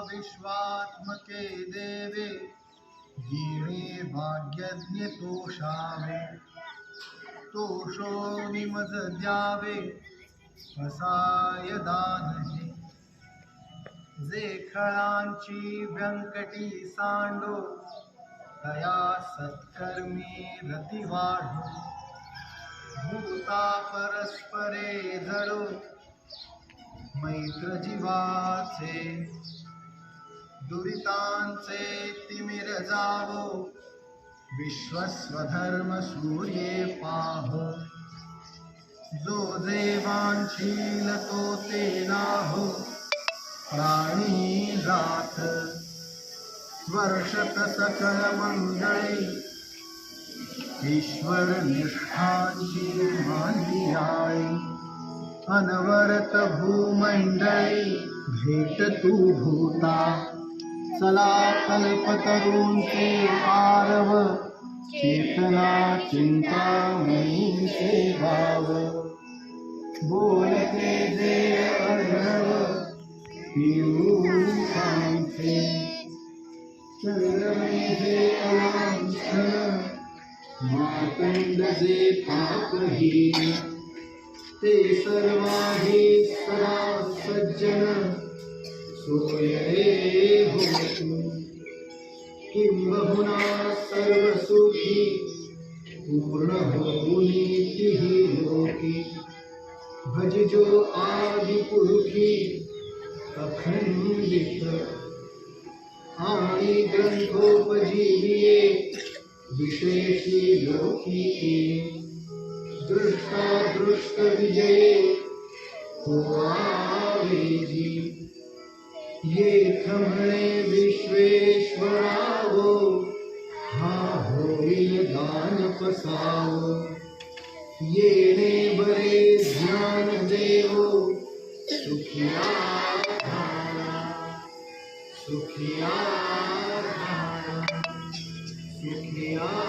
विश्वात्मके देवे। येणे भाग्यज्ञ तोषावे। तोषो निमज द्यावे। असाय जे खळांची व्यंकटी सांडो। तया सत्कर्मी रती वाढो। भूता परस्परे जडो। मैत्र जीवाचे दुरितांचे तिमिर जावो विश्वस्वधर्म सूर्ये पाहो। जो देवांशील तो ते नाहो प्राणी जात वर्षत सकल मंडळी ईश्वर निष्ठांची मानली आई अनवरत भूमंडळी भेट तू भूता। चला से पारव, चेतना चिंता मुनि से भाव। बोलते जे अर्णव पिऊसांचे चंद्रमे जे अवांछन मातंड पापहीन ते सर्वाही सदा सज्जन। सोयरे होतु किंबहुना भज जो आदि पुरुखी विशेषी लौकिके दृष्टा दृष्ट होवावेजी ये खमणे विश्वेश्वरावो हा होईल दान पसावो येणे बरे ज्ञान देवो सुखिया सुखिया सुखिया